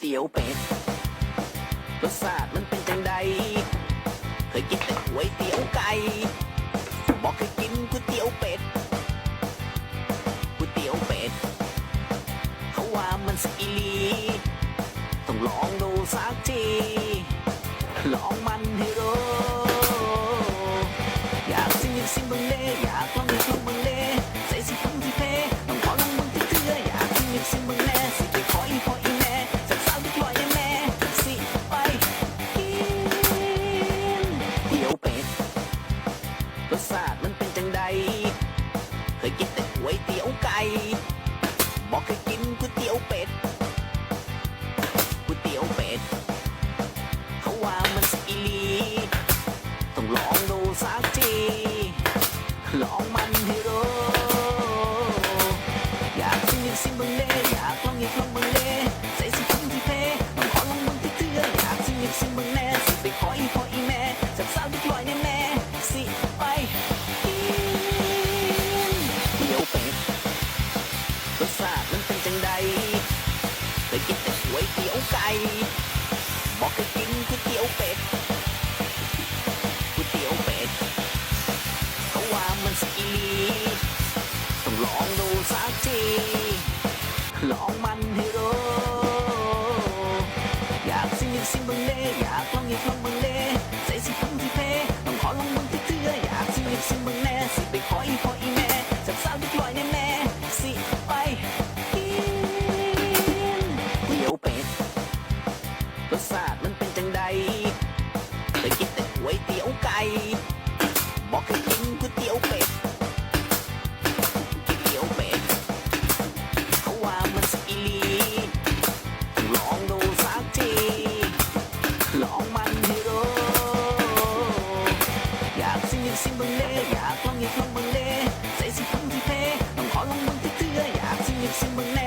เตี๋ยวเป็ดรสชาติมันเป็นจังใด เคยกินแต่ก๋วยเตี๋ยวไก่บอกเคยกินก๋วยเตี๋ยวเป็ดก๋วยเตี๋ยวเป็ด เขาว่ามันสกิลี ต้องลองดูสักที ลอง ลองมันให้รู้อยากสิอยากสิบังเลอยากลองอยากลองบังเลใส่สิฟังที่เพต้องขอลองมึงที่เถื่ออยากสิอยากสิบังแน่สิไปขออีพออีแม่สักสาวที่ลอยแน่แม่สิไปเตี๋ยวเป็ดรสชาติมันเป็นจังใดเคยกินแต่ก๋วยเตี๋ยวไก่บอกเคยกินก๋วยเตี๋ยวเป็ด ลองมันให้รู้อยากสิอยากสิบังเลอยากลองอยากลองบังเลใส่สิฟังที่เพต้องขอลองมึงที่เถื่ออยากสิอยากสิบังแน่สิไปขออีพออีแม่สักสาวที่ลอยแน่แม่สิไปกินเตี๋ยวเป็ดรสชาติมันเป็นจังใดเคยกินแต่ก๋วยเตี๋ยวไก่ สิบังเลอยากลองอยากลองบังเลใส่สิฟังที่เพต้องขอลองบังที่เถื่ออยากสิอยากสิบังเล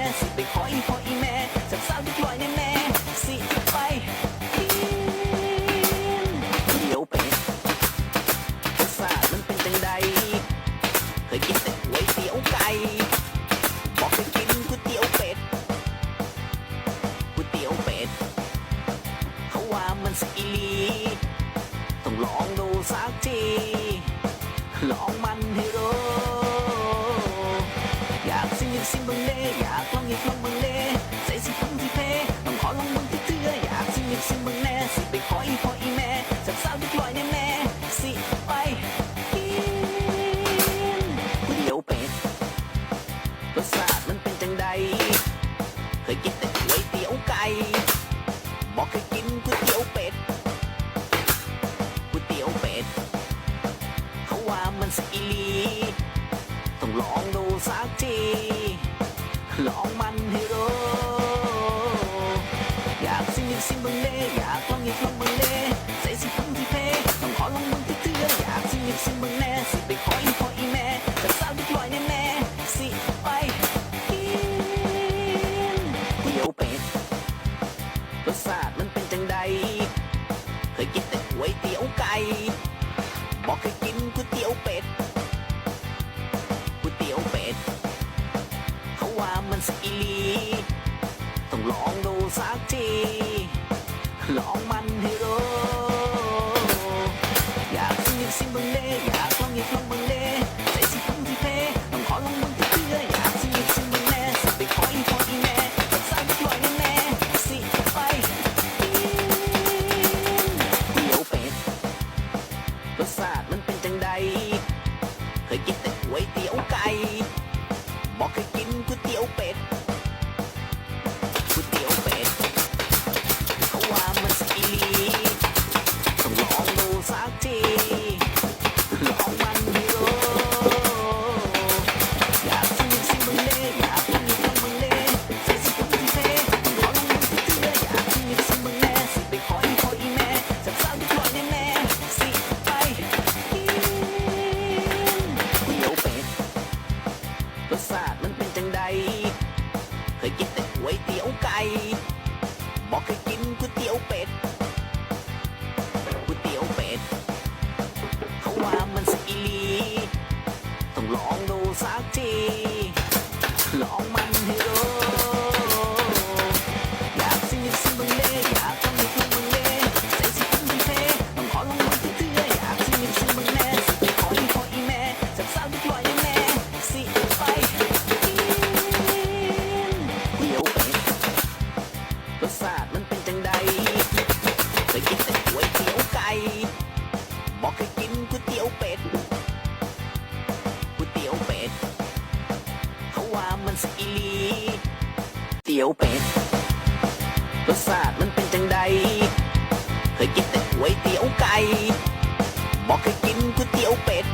ดูสักที ลองมันให้รู้อยากสิอยากสิ่งบังเลอยากลองอยากลองบังเลใส่สิฟังที่เพต้องขอลองมึงที่เถื่ออยากสิอยากสิ่งบังแน่สิไปขออีพออีแม่สักสาวที่ลอยแน่แม่สิไปกินเตี๋ยวเป็ดรสชาติมันเป็นจังใดเคยกินแต่ก๋วยเตี๋ยวไก่บอกเคยกินก๋วยเตี๋ยวเป็ด ว่ามันสอีลีต้องลองดูสักที ลองมันให้รู้ ตี๋ยวเป็ดรสชาติมันเป็นจังใด เคยกินแต่ก๋วยเตี๋ยวไก่บอกเคยกินก๋วยเตี๋ยวเป็ด